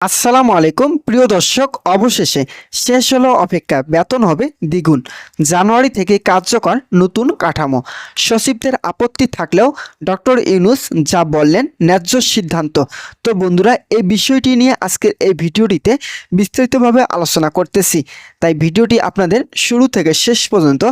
আসসালামু আলাইকুম, প্রিয় দর্শক, অবশেষে শেষ হলো অপেক্ষা, বেতন হবে দ্বিগুণ। জানুয়ারি থেকে কার্যকর নতুন কাঠামো। সচিবদের আপত্তি থাকলেও ডক্টর ইউনুস যা বললেন ন্যায্য সিদ্ধান্ত। তো বন্ধুরা, এই বিষয়টি নিয়ে আজকের এই ভিডিওটিতে বিস্তারিতভাবে আলোচনা করতেছি। তাই ভিডিওটি আপনাদের শুরু থেকে শেষ পর্যন্ত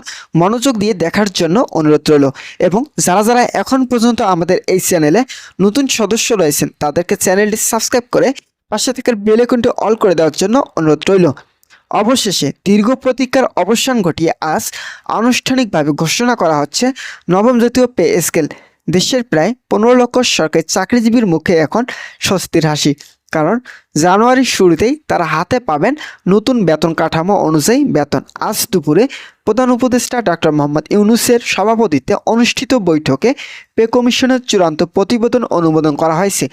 মনোযোগ দিয়ে দেখার জন্য অনুরোধ রইল। এবং যারা যারা এখন পর্যন্ত আমাদের এই চ্যানেলে নতুন সদস্য রয়েছেন, তাদেরকে চ্যানেলটি সাবস্ক্রাইব করে পাশে থেকে বেল অল করে দেওয়ার জন্য অনুরোধ রইল। অবশেষে দীর্ঘ প্রতীক্ষার অবসান ঘটিয়ে আজ আনুষ্ঠানিকভাবে ঘোষণা করা হচ্ছে নবম জাতীয় পে স্কেল। দেশের প্রায় পনেরো লক্ষ সরকারি চাকরিজীবীর মুখে এখন স্বস্তির হাসি। কারণ জানুয়ারির শুরুতেই তারা হাতে পাবেন নতুন বেতন কাঠামো অনুযায়ী বেতন। আজ দুপুরে প্রধান উপদেষ্টা ডক্টর মোহাম্মদ ইউনুসের সভাপতিত্বে অনুষ্ঠিত বৈঠকে পে কমিশনের চূড়ান্ত প্রতিবেদন অনুমোদন করা হয়েছে,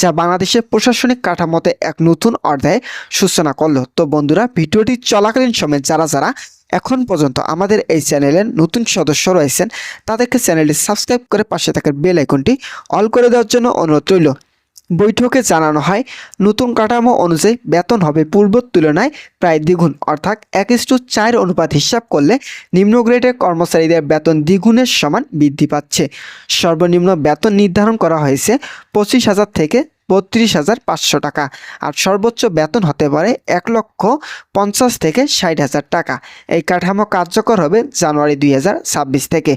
যা বাংলাদেশের প্রশাসনিক কাঠামোতে এক নতুন অধ্যায় সূচনা করল। তো বন্ধুরা, ভিডিওটি চলাকালীন সময়ে যারা যারা এখন পর্যন্ত আমাদের এই চ্যানেলের নতুন সদস্য রয়েছেন, তাদেরকে চ্যানেলটি সাবস্ক্রাইব করে পাশে থাকার বেল আইকনটি অল করে দেওয়ার জন্য অনুরোধ রইল। বৈঠকে জানানো হয়, নতুন কাঠামো অনুযায়ী বেতন হবে পূর্বর তুলনায় প্রায় দ্বিগুণ, অর্থাৎ এক ইস্টু চার অনুপাত হিসাব করলে নিম্ন গ্রেডের কর্মচারীদের বেতন দ্বিগুণের সমান বৃদ্ধি পাচ্ছে। সর্বনিম্ন বেতন নির্ধারণ করা হয়েছে পঁচিশ হাজার থেকে বত্রিশ হাজার পাঁচশো টাকা, আর সর্বোচ্চ বেতন হতে পারে এক লক্ষ পঞ্চাশ থেকে ষাট হাজার টাকা। এই কাঠামো কার্যকর হবে জানুয়ারি দুই হাজার ছাব্বিশ থেকে।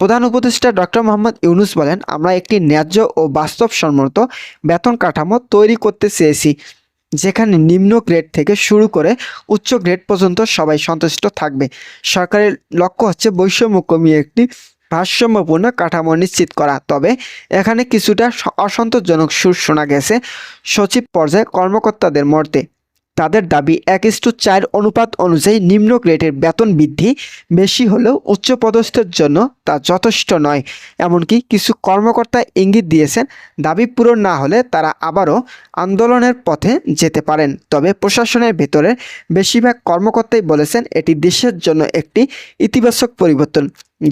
প্রধান উপদেষ্টা ডক্টর মোহাম্মদ ইউনুস বলেন, আমরা একটি ন্যায্য ও বাস্তবসম্মত বেতন কাঠামো তৈরি করতে চেয়েছি, যেখানে নিম্ন গ্রেড থেকে শুরু করে উচ্চ গ্রেড পর্যন্ত সবাই সন্তুষ্ট থাকবে। সরকারের লক্ষ্য হচ্ছে বৈষম্য কমিয়ে একটি ভারসাম্যপূর্ণ কাঠামো নিশ্চিত করা। তবে এখানে কিছুটা অসন্তোষজনক সুর শোনা গেছে। সচিব পর্যায়ে কর্মকর্তাদের মর্তে তাদের দাবি এক ইস্টু চার অনুপাত অনুযায়ী নিম্ন গ্রেডের বেতন বৃদ্ধি বেশি হলেও উচ্চপদস্থের জন্য তা যথেষ্ট নয়। এমনকি কিছু কর্মকর্তা ইঙ্গিত দিয়েছেন, দাবি পূরণ না হলে তারা আবারও আন্দোলনের পথে যেতে পারেন। তবে প্রশাসনের ভেতরে বেশিরভাগ কর্মকর্তাই বলেছেন, এটি দেশের জন্য একটি ইতিবাচক পরিবর্তন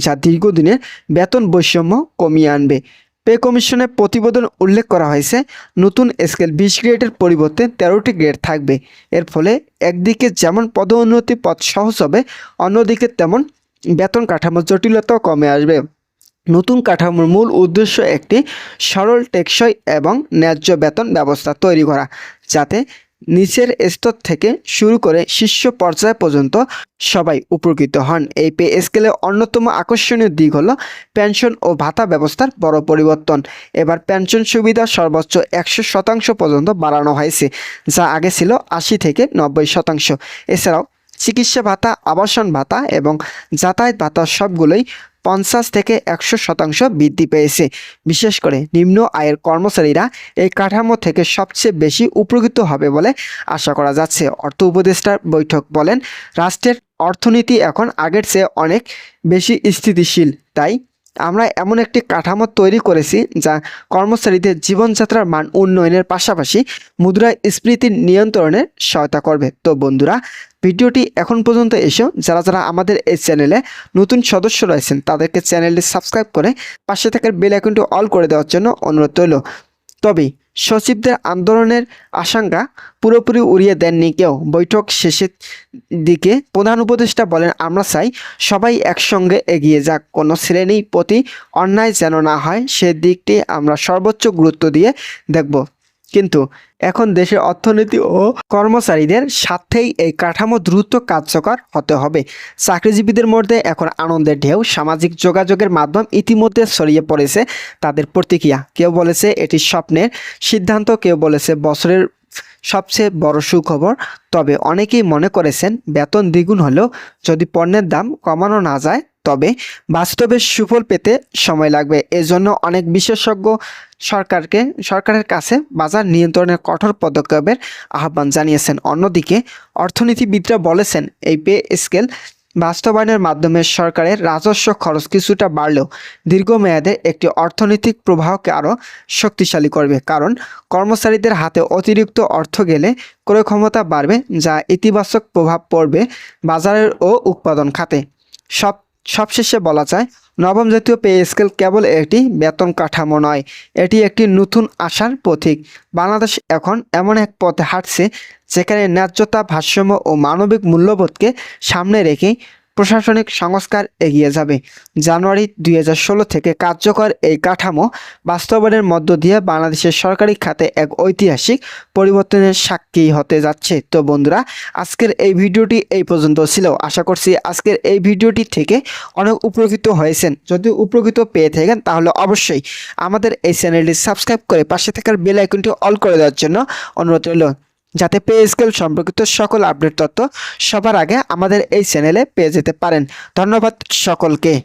যা দীর্ঘদিনের বেতন বৈষম্য কমিয়ে আনবে। পে কমিশনের প্রতিবেদন উল্লেখ করা হয়েছে, নতুন স্কেল বিশ গ্রেডের পরিবর্তে তেরোটি গ্রেড থাকবে। এর ফলে একদিকে যেমন পদোন্নতি পথ সহজ হবে, অন্যদিকে তেমন বেতন কাঠামো জটিলতাও কমে আসবে। নতুন কাঠামোর মূল উদ্দেশ্য একটি সরল, টেকসই এবং ন্যায্য বেতন ব্যবস্থা তৈরি করা, যাতে নিচের স্তর থেকে শুরু করে শীর্ষ পর্যায় পর্যন্ত সবাই উপকৃত হন। এই পে স্কেলের অন্যতম আকর্ষণীয় দিক হলো পেনশন ও ভাতা ব্যবস্থার বড় পরিবর্তন। এবার পেনশন সুবিধা সর্বোচ্চ একশো শতাংশ পর্যন্ত বাড়ানো হয়েছে, যা আগে ছিল আশি থেকে নব্বই শতাংশ। এছাড়াও চিকিৎসা ভাতা, আবাসন ভাতা এবং যাতায়াত ভাতা সবগুলোই পঞ্চাশ থেকে একশো শতাংশ বৃদ্ধি পেয়েছে। বিশেষ করে নিম্ন আয়ের কর্মচারীরা এই কাঠামো থেকে সবচেয়ে বেশি উপকৃত হবে বলে আশা করা যাচ্ছে। অর্থ উপদেষ্টার বৈঠক বলেন, রাষ্ট্রের অর্থনীতি এখন আগের চেয়ে অনেক বেশি স্থিতিশীল, তাই আমরা এমন একটি কাঠামো তৈরি করেছি যা কর্মচারীদের জীবনযাত্রার মান উন্নয়নের পাশাপাশি মুদ্রা মুদ্রাস্ফীতি নিয়ন্ত্রণে সহায়তা করবে। তো বন্ধুরা, ভিডিওটি এখন পর্যন্ত এসেও যারা যারা আমাদের এই চ্যানেলে নতুন সদস্য রয়েছেন, তাদেরকে চ্যানেলটি সাবস্ক্রাইব করে পাশে থাকার বেল আইকনটি অল করে দেওয়ার জন্য অনুরোধ রইল। তবে সচিবদের আন্দোলনের আশঙ্কা পুরোপুরি উড়িয়ে দেননি কেউ। বৈঠক শেষের দিকে প্রধান উপদেষ্টা বলেন, আমরা চাই সবাই একসঙ্গে এগিয়ে যাক। কোনো শ্রেণির প্রতি অন্যায় যেন না হয়, সে দিকটি আমরা সর্বোচ্চ গুরুত্ব দিয়ে দেখব। কিন্তু এখন দেশের অর্থনীতি ও কর্মচারীদের সাথেই এই কাঠামো দ্রুত কার্যকর হতে হবে। চাকরিজীবীদের মধ্যে এখন আনন্দের ঢেউ, সামাজিক যোগাযোগের মাধ্যম ইতিমধ্যে ছড়িয়ে পড়েছে তাদের প্রতিক্রিয়া। কেউ বলেছে এটি স্বপ্নের সিদ্ধান্ত, কেউ বলেছে বছরের সবচেয়ে বড় সুখবর। তবে অনেকেই মনে করেছেন বেতন দ্বিগুণ হলেও যদি পণ্যের দাম কমানো না যায়, তবে বাস্তবে সুফল পেতে সময় লাগবে। এজন্য অনেক বিশেষজ্ঞ সরকারকে, সরকারের কাছে বাজার নিয়ন্ত্রণের কঠোর পদক্ষেপের আহ্বান জানিয়েছেন। অন্যদিকে অর্থনীতিবিদরা বলেছেন, এই পে স্কেল বাস্তবায়নের মাধ্যমে সরকারের রাজস্ব খরচ কিছুটা বাড়লেও দীর্ঘমেয়াদে একটি অর্থনৈতিক প্রবাহকে আরও শক্তিশালী করবে। কারণ কর্মচারীদের হাতে অতিরিক্ত অর্থ গেলে ক্রয় ক্ষমতা বাড়বে, যা ইতিবাচক প্রভাব পড়বে বাজারের ও উৎপাদন খাতে। সব, সবশেষে বলা যায়, নবম জাতীয় পে স্কেল কেবল একটি বেতন কাঠামো নয়, এটি একটি নতুন আশার পথিক বাংলাদেশ এখন এমন এক পথে হাঁটছে যেখানে ন্যায্যতা, ভারসাম্য ও মানবিক মূল্যবোধকে সামনে রেখেই প্রশাসনিক সংস্কার এগিয়ে যাবে। জানুয়ারি দুই হাজার ষোলো থেকে কার্যকর এই কাঠামো বাস্তবায়নের মধ্য দিয়ে বাংলাদেশের সরকারি খাতে এক ঐতিহাসিক পরিবর্তনের সাক্ষী হতে যাচ্ছে। তো বন্ধুরা, আজকের এই ভিডিওটি এই পর্যন্ত ছিল। আশা করছি আজকের এই ভিডিওটি থেকে অনেক উপকৃত হয়েছেন। যদি উপকৃত পেয়ে থাকেন, তাহলে অবশ্যই আমাদের এই চ্যানেলটি সাবস্ক্রাইব করে পাশে থাকার বেল আইকনটি অল করে দেওয়ার জন্য অনুরোধ রইল। যাতে পে স্কেল সম্পর্কিত সকল আপডেট তথ্য সবার আগে আমাদের এই চ্যানেলে পেয়ে যেতে পারেন। ধন্যবাদ সকলকে।